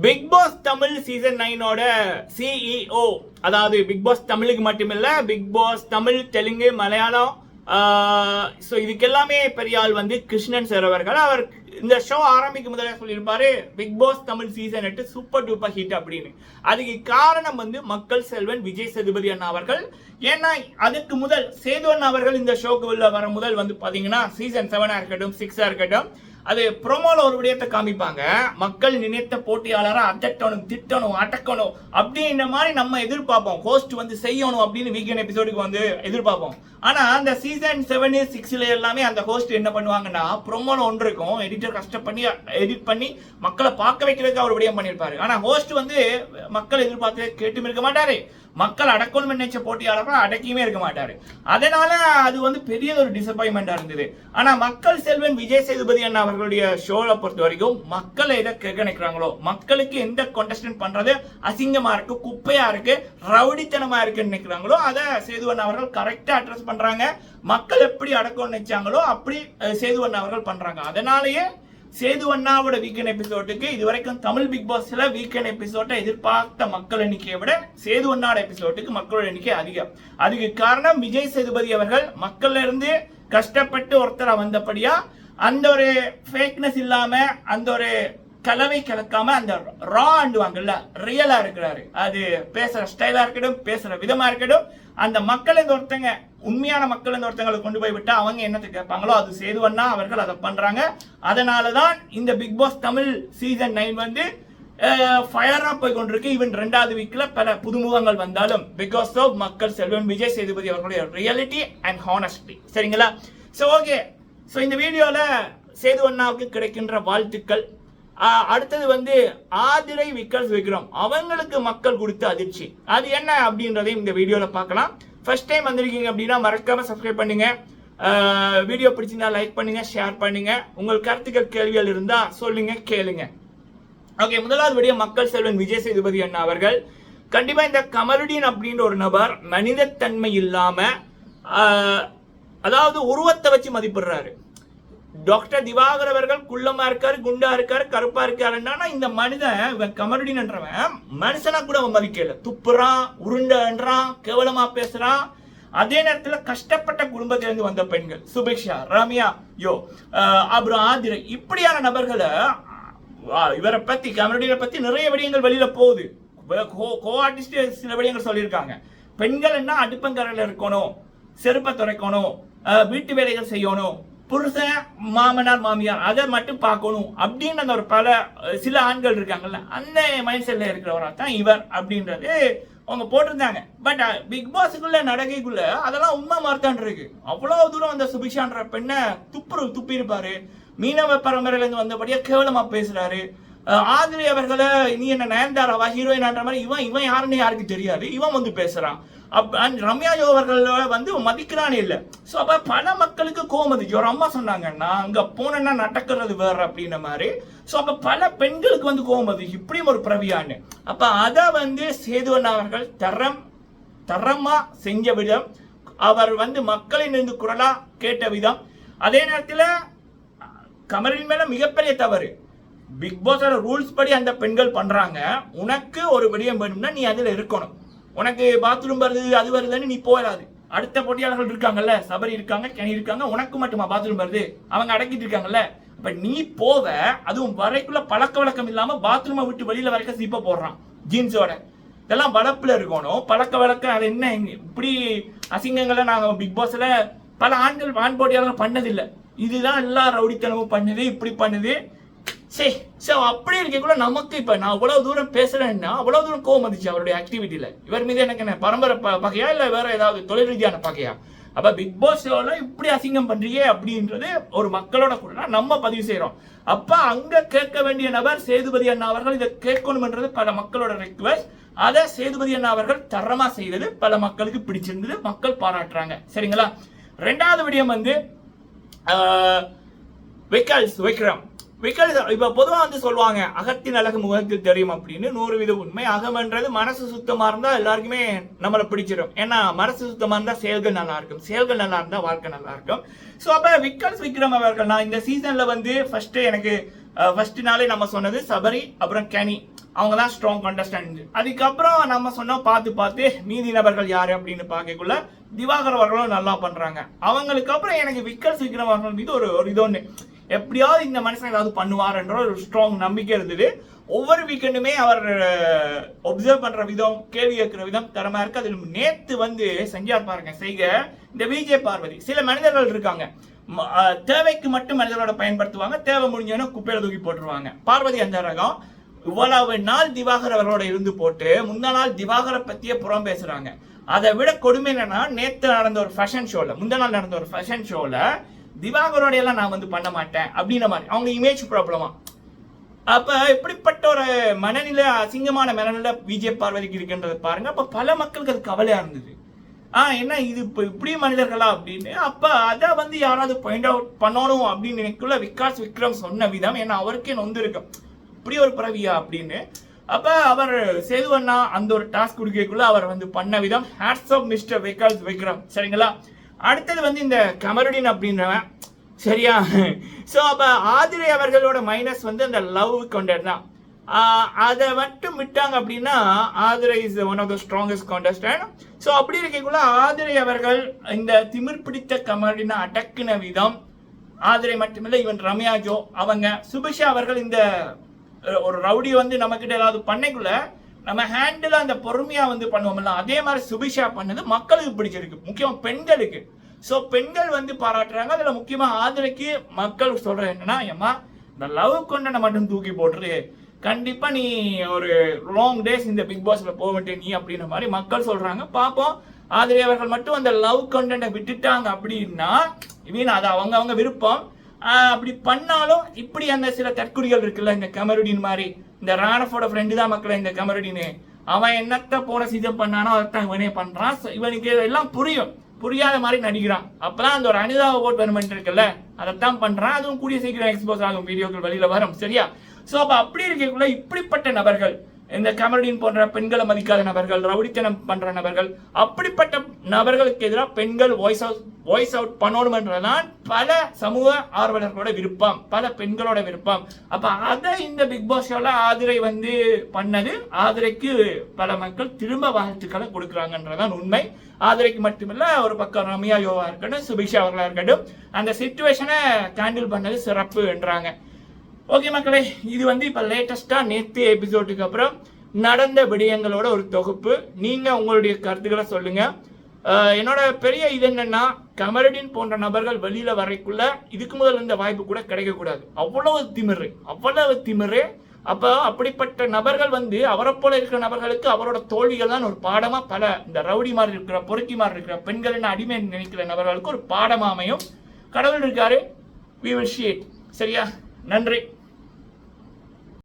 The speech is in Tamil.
பிக் பாஸ் தமிழ் சீசன் நைனோட சிஇஓ அதாவது பிக் பாஸ் தமிழுக்கு மட்டுமில்ல big boss Tamil Telugu Malayalam so இதுக்கெல்லாமே பெரிய ஆள் வந்து கிருஷ்ணன் சார் அவர்கள். அவர் இந்த ஷோ ஆரம்பிக்கும் முதல்ல சொல்லியிருப்பாரு பிக் பாஸ் தமிழ் சீசன் எட்டு சூப்பர் டூப்பர் ஹிட் அப்படின்னு. அதுக்கு காரணம் வந்து மக்கள் செல்வன் விஜய் சேதுபதி அண்ணா அவர்கள். ஏன்னா அதுக்கு முதல் சேது அண்ணா அவர்கள் இந்த ஷோக்கு உள்ள வர முதல் வந்து பார்த்தீங்கன்னா சீசன் செவனா இருக்கட்டும் சிக்ஸாக இருக்கட்டும். அது ப்ரோமோல ஒரு விடயத்தை காமிப்பாங்க. மக்கள் நினைத்த போட்டியாளரை அதட்டணும் திட்டணும் அடக்கணும் அப்படின்ற மாதிரி நம்ம எதிர்பார்ப்போம். ஹோஸ்ட் வந்து செய்யணும் அப்படின்னு வீக்கெண்ட் எபிசோடுக்கு வந்து எதிர்பார்ப்போம். ஆனா அந்த சீசன் செவன் சிக்ஸ்ல எல்லாமே அந்த ஹோஸ்ட் என்ன பண்ணுவாங்கன்னா ப்ரோமோல ஒன்று இருக்கும். எடிட்டர் கஷ்டப்பண்ணி எடிட் பண்ணி மக்களை பார்க்க வைக்கிறதுக்கு அவர் விடயம் பண்ணியிருப்பாரு. ஆனா ஹோஸ்ட் வந்து மக்கள் எதிர்பார்த்து கேட்டும் இருக்க மாட்டாரு. மக்கள் அடக்கணும் நினைச்ச போட்டியாளர்கள் அடக்கியுமே இருக்க மாட்டாரு. அதனால அது வந்து பெரிய ஒரு டிசப்பாயின்மெண்டா இருந்தது. ஆனா மக்கள் செல்வன் விஜய் சேதுபதி அண்ணா அவர்களுடைய ஷோவை பொறுத்த வரைக்கும் மக்களை எதை கேட்க நினைக்கிறாங்களோ மக்களுக்கு எந்த கான்டெஸ்டன்ட் பண்றது அசிங்கமா இருக்கு குப்பையா இருக்கு ரவுடித்தனமா இருக்குன்னு நினைக்கிறாங்களோ அதை சேதுவன் அவர்கள் கரெக்டா அட்ரஸ் பண்றாங்க. மக்கள் எப்படி அடக்கம் நினைச்சாங்களோ அப்படி சேதுவன் அவர்கள் பண்றாங்க. அதனாலேயே சேது அண்ணாவோட வீக்கெண்ட் எபிசோடுக்கு இதுவரைக்கும் தமிழ் பிக் பாஸ்ல வீக்கெண்ட் எபிசோட்டை எதிர்பார்த்த மக்கள் எண்ணிக்கையை விட சேது அண்ணாவோட எபிசோட்டுக்கு மக்களோட எண்ணிக்கை அதிகம். அதுக்கு காரணம் விஜய் சேதுபதி அவர்கள். மக்கள்ல இருந்து கஷ்டப்பட்டு ஒருத்தரை வந்தபடியா அந்த ஒரு ஃபேக்னஸ் இல்லாம அந்த ஒரு கலவை கலக்காம அந்த ரா ஆண்டுவாங்கல்ல ரியலா இருக்கிறாரு. அது பேசுற ஸ்டைலா இருக்கட்டும் பேசுற விதமா இருக்கட்டும் அந்த மக்கள் ஒருத்தங்க உண்மையான மக்கள் இந்த ஒருத்தங்களை கொண்டு போய் விட்டா அவங்க என்னத்தை கேட்பாங்களோ அது சேதுவன்னா அவர்கள் அதை பண்றாங்க. அதனாலதான் இந்த big boss Tamil season nine வந்து ஃபயராக போய் கொண்டிருக்கு ஈவன் ரெண்டாவது வீக்கில் பல புதுமுகங்கள் வந்தாலும் பிகாஸ் ஆஃப் மக்கள் செல்வன் விஜய் சேதுபதி அவர்களுடைய ரியாலிட்டி அண்ட் ஹானஸ்டி சரிங்களா? ஸோ ஓகே ஸோ இந்த வீடியோவில் சேது அண்ணாவுக்கு கிடைக்கின்ற வாழ்த்துக்கள். அடுத்தது வந்து ஆதிரை விக்கல்ஸ் விக்ரம். அவங்களுக்கு மக்கள் கொடுத்த அதிர்ச்சி. அது என்ன அப்படின்றதையும் இந்த வீடியோவில் பார்க்கலாம். ஃபர்ஸ்ட் டைம் வந்திருக்கீங்க அப்படின்னா மறக்காமல் சப்ஸ்கிரைப் பண்ணுங்க. வீடியோ பிடிச்சிருந்தா லைக் பண்ணுங்க ஷேர் பண்ணுங்க. உங்கள் கருத்துக்கள் கேள்விகள் இருந்தால் சொல்லுங்க கேளுங்க. ஓகே முதலாவது விடிய மக்கள் செல்வன் விஜய் சேதுபதி அண்ணா அவர்கள். கண்டிப்பாக இந்த கமருடீன் அப்படின்ற ஒரு நபர் மனிதத்தன்மை இல்லாமல் அதாவது உருவத்தை வச்சு மதிப்பிடுறாரு. டாக்டர் திவாகர் அவர்கள் குள்ளமா இருக்காரு குண்டா இருக்காரு கருப்பா இருக்காருன்னா இந்த மனிதன் கமருடின்ன்றவன் மனுஷனா கூட அவன் மதிக்கல. துப்புறான் உருண்டன்றான் கேவலமா பேசுறான். அதே நேரத்துல கஷ்டப்பட்ட குடும்பத்திலிருந்து வந்த பெண்கள் சுபிக்ஷா ரம்யா யோ அப்புறம் ஆதிரை இப்படியான நபர்களை இவரை பத்தி கமருடியை பத்தி நிறைய விடயங்கள் வெளியில போகுது. கோ ஆர்டிஸ்ட் சில விடயங்கள் சொல்லியிருக்காங்க. பெண்கள் என்ன அடுப்பங்கரையில் இருக்கணும் செருப்பை துடைக்கணும் வீட்டு வேலைகள் செய்யணும் புருஷன் மாமனார் மாமியார் அதை மட்டும் பார்க்கணும். அப்படின்னு அந்த ஒரு பல சில ஆண்கள் இருக்காங்கல்ல அந்த மைண்ட் செட்ல இருக்கிறவராக தான் இவர் அப்படின்றது அவங்க போட்டிருந்தாங்க. பட் பிக் பாஸுக்குள்ள நடக்கைக்குள்ள அதெல்லாம் உண்மை மறுத்தான் இருக்கு. அவ்வளோ தூரம் அந்த சுபிக்ஷான்ற பெண்ணை துப்புரு துப்பியிருப்பாரு. மீனவ பரம்பரையிலேருந்து வந்தபடியாக கேவலமாக பேசுகிறாரு பேசுறாரு ஆதிரி அவர்களை நீ என்ன நயன்தாராவா? ஹீரோயினான்ற மாதிரி இவன் இவன் யாருன்னு யாருக்கு தெரியாது. இவன் வந்து பேசுறான். அப்ப ரம்யா ஜோ அவர்கள வந்து மதிக்கிறானே இல்லை. ஸோ அப்போ பல மக்களுக்கு கோவம் ஒரு அம்மா சொன்னாங்க நான் அங்க போனேன்னா நடக்கிறது வேற அப்படின்ற மாதிரி. ஸோ அப்போ பல பெண்களுக்கு வந்து கோவம் இப்படியும் ஒரு பிரவியான்னு. அப்போ அதை வந்து சேதுவன் அவர்கள் தரம் தரமாக செஞ்ச விதம் அவர் வந்து மக்களின் இருந்து குரலாக கேட்ட விதம். அதே நேரத்தில் கமலின் மேலே மிகப்பெரிய தவறு. பிக் பாஸோட ரூல்ஸ் படி அந்த பெண்கள் பண்ணுறாங்க உனக்கு ஒரு விடயம் வேணும்னா நீ அதில் இருக்கணும். உனக்கு பாத்ரூம் வருது அது வருதுன்னு நீ போயிடாது. அடுத்த போட்டியாளர்கள் இருக்காங்கல்ல சபரி இருக்காங்க கனி இருக்காங்க உனக்கு மட்டுமா பாத்ரூம் வருது? அவங்க அடக்கிட்டு இருக்காங்கல்ல. இப்ப நீ போவ அதுவும் வரைக்குள்ள பழக்க வழக்கம் இல்லாம பாத்ரூமை விட்டு வெளியில வரைக்கும் சீப்ப போடுறான் ஜீன்ஸோட இதெல்லாம் வளப்புல இருக்கணும். பழக்க வழக்கம் அது என்ன இப்படி அசிங்கங்களை நாங்கள் பிக் பாஸ்ல பல ஆண்கள் ஆண் போட்டியாளர்கள் பண்ணதில்லை. இதுதான் எல்லா ரவுடித்தனமும் பண்ணுது இப்படி பண்ணுது. சரி சோ அப்படி இருக்கக்குள்ள நமக்கு இப்ப நான் அவ்வளவு தூரம் பேசுறேன்னா அவ்வளவு தூரம் கோவம் வந்துச்சு அவருடைய ஆக்டிவிட்டியில இவர் மீது எனக்கு என்ன பரம்பரை ப- பகையா இல்ல வேற ஏதாவது தொழில் ரீதியான பகையா? அப்ப பிக் பாஸ் இப்படி அசிங்கம் பண்றியே அப்படின்றது ஒரு மக்களோட கூட நம்ம பதிவு செய்கிறோம் அப்ப அங்க கேட்க வேண்டிய நபர் சேதுபதி அண்ணா அவர்கள் இதை கேட்கணும்ன்றது பல மக்களோட ரெக்வஸ்ட் அதை சேதுபதி அண்ணா அவர்கள் தரமா செய்தது பல மக்களுக்கு பிடிச்சிருந்தது மக்கள் பாராட்டுறாங்க. சரிங்களா? ரெண்டாவது விடயம் வந்து விக்கல்ஸ் விக்ரம் விக்கல்ஸ் இப்போ பொதுவாக வந்து சொல்லுவாங்க அகத்தின் அழகு முகத்தில் தெரியும் அப்படின்னு. நூறு வித உண்மை. அகமன்றது மனசு சுத்தமாக இருந்தால் எல்லாருக்குமே நம்மளை பிடிச்சிடும் ஏன்னா மனசு சுத்தமாக இருந்தால் செயல்கள் நல்லா இருக்கும். செயல்கள் நல்லா இருந்தால் வாழ்க்கை நல்லா இருக்கும். ஸோ அப்போ விக்கல்ஸ் விக்ரம் அவர்கள் நான் இந்த சீசனில் வந்து ஃபர்ஸ்ட் எனக்கு ஃபர்ஸ்ட் நாளே நம்ம சொன்னது சபரி அப்புறம் கனி. அவங்க தான் ஸ்ட்ராங் கண்டஸ்டன்ட் அதுக்கப்புறம் நம்ம சொன்னோம் பார்த்து பார்த்து மீதி நபர்கள் யார் அப்படின்னு பார்க்கக்குள்ள திவாகர் அவர்களும் நல்லா பண்ணுறாங்க அவங்களுக்கு அப்புறம் எனக்கு விக்கல் விக்ரம் அவர்கள் மீது ஒரு ஒரு இது ஒன்று எப்படியாவது இந்த மனுஷன் ஏதாவது பண்ணுவார்ன்ற ஒரு ஸ்ட்ராங் நம்பிக்கை இருந்தது. ஒவ்வொரு வீக்கெண்டுமே அவர் ஒப்சர்வ் பண்ற விதம் கேள்வி கேட்கிற விதம் தரமா இருக்கு. அதில் நேத்து வந்து செஞ்சார் பாருங்க செய்க. இந்த விஜய் பார்வதி சில மனிதர்கள் இருக்காங்க. தேவைக்கு மட்டும் மனிதர்களோட பயன்படுத்துவாங்க. தேவை முடிஞ்சோன்னா குப்பையில தூக்கி போட்டுருவாங்க. பார்வதி அந்த ரகம் இவ்வளவு நாள் திவாகர் அவர்களோட இருந்து போட்டு முந்தா நாள் திவாகரை பத்தியே புறம் பேசுறாங்க. அதை விட கொடுமை என்னன்னா நேத்து நடந்த ஒரு ஃபேஷன் ஷோல முந்தா நாள் நடந்த ஒரு ஃபேஷன் ஷோல திவாகரோட எல்லாம் நான் வந்து பண்ண மாட்டேன் அப்படின்ற மாதிரி. அவங்க இமேஜ் ப்ராப்ளமா அப்ப இப்படிப்பட்ட ஒரு மனநிலை அசிங்கமான மனநிலை விஜய் பார்வதிக்கு இருக்கின்றது பாருங்க. அப்ப பல மக்களுக்கு அது கவலையா இருந்தது. ஆ என்ன இது இப்போ இப்படி மனிதர்களா அப்படின்னு. அப்ப அதை வந்து யாராவது பாயிண்ட் அவுட் பண்ணணும் அப்படின்னு எனக்குள்ள விகாஸ் விக்ரம் சொன்ன விதம் ஏன்னா அவருக்கே நொந்து இருக்கும். இப்படி ஒரு பிறவியா அப்படின்னு. அப்ப அவர் சேதுவண்ணா அந்த ஒரு டாஸ்க் கொடுக்கக்குள்ள அவர் வந்து பண்ண விதம். Hats off mister Vikas Vikram சரிங்களா? அடுத்தது வந்து இந்த கமருடின் அப்படின்றவன். சரியா? ஸோ அப்போ ஆதிரை அவர்களோட மைனஸ் வந்து அந்த லவ் கொண்டது தான் அதை மட்டும் விட்டாங்க அப்படின்னா Aadhirai is one of the strongest contestant so அப்படி இருக்கக்குள்ள ஆதிரை அவர்கள் இந்த திமிர் பிடித்த கமருடினை அடக்கின விதம் ஆதிரை மட்டுமில்லை இவன் ரம்யா ஜோ அவங்க சுபிஷா அவர்கள் இந்த ஒரு ரவுடி வந்து நம்மக்கிட்ட ஏதாவது பண்ணைக்குள்ள நம்ம ஹேண்டில் அந்த பொறுமையாக வந்து பண்ணுவோம்ல அதே மாதிரி சுபிஷா பண்ணது மக்களுக்கு பிடிச்சிருக்கு. முக்கியமாக பெண்களுக்கு. ஸோ பெண்கள் வந்து பாராட்டுறாங்க. அதில் முக்கியமாக ஆதரைக்கு மக்கள் சொல்கிற என்னன்னா ஏம்மா இந்த லவ் கொண்டனை மட்டும் தூக்கி போட்டுரு. கண்டிப்பாக நீ ஒரு லாங் டேஸ் இந்த பிக் பாஸில் போக வேண்டிய நீ அப்படின்ற மாதிரி மக்கள் சொல்கிறாங்க பார்ப்போம் ஆதிரி அவர்கள் மட்டும் அந்த லவ் கண்டென்ட்டை விட்டுட்டாங்க அப்படின்னா இவன் அது அவங்க அவங்க விருப்பம். அப்படி பண்ணாலும் இப்படி அந்த சில தற்குறிகள் இருக்குல்ல இந்த கமருடின் மாதிரி. இந்த ராணஃபோட ஃப்ரெண்டு தான் மக்களை இந்த கமருடின்னு. அவன் என்னத்த போன சீசன் பண்ணானோ அதைத்தான் இவனே பண்றான். இவனுக்கு இதெல்லாம் புரியும். புரியாத மாதிரி நடிக்கிறான். அப்பதான் அந்த ஒரு அனிதாவை ஓட் வருமெண்ட் இருக்குல்ல அதைத்தான் பண்றான். அதுவும் கூடிய சீக்கிரம் எக்ஸ்போஸ் ஆகும் வீடியோக்கள் வெளியில வரும். சரியா? சோ அப்ப அப்படி இருக்கக்குள்ள இப்படிப்பட்ட நபர்கள் இந்த கமரடின் போன்ற பெண்களை மதிக்காத நபர்கள் ரவுடித்தனம் பண்ற நபர்கள் அப்படிப்பட்ட நபர்களுக்கு எதிராக பெண்கள் வாய்ஸ் அவுட் வாய்ஸ் அவுட் பண்ணணும்ன்றதான் பல சமூக ஆர்வலர்களோட விருப்பம் பல பெண்களோட விருப்பம். அப்ப அதை இந்த பிக் பாஸ் ஷோல ஆதிரை வந்து பண்ணது. ஆதிரைக்கு பல மக்கள் திரும்ப வாழ்த்துக்களை கொடுக்குறாங்கன்றதான் உண்மை. ஆதிரைக்கு மட்டுமில்ல ஒரு பக்கம் ரம்யா யோவா இருக்கட்டும் சுபிக்ஷா அவர்களா இருக்கட்டும் அந்த சுச்சுவேஷனை ஹேண்டில் பண்ணது சிறப்பு என்றாங்க. ஓகே மக்களே இது வந்து இப்போ லேட்டஸ்ட்டாக நேற்று எபிசோடுக்கு அப்புறம் நடந்த விடயங்களோட ஒரு தொகுப்பு. நீங்கள் உங்களுடைய கருத்துக்களை சொல்லுங்கள் என்னோட பெரிய இது என்னன்னா கமரடின் போன்ற நபர்கள் வெளியில வரைக்குள்ள இதுக்கு முதல் இந்த வாய்ப்பு கூட கிடைக்கக்கூடாது. அவ்வளவு திமிரு அவ்வளவு திமிரு. அப்போ அப்படிப்பட்ட நபர்கள் வந்து அவரை போல இருக்கிற நபர்களுக்கு அவரோட தோல்விகள் தான் ஒரு பாடமா பல இந்த ரவுடி மாதிரி இருக்கிற பொறுக்கி மாதிரி இருக்கிற என்ன அடிமை நினைக்கிற நபர்களுக்கு ஒரு பாடமா அமையும். கடவுள் இருக்காரு. வி வில் சரியா? நன்றி.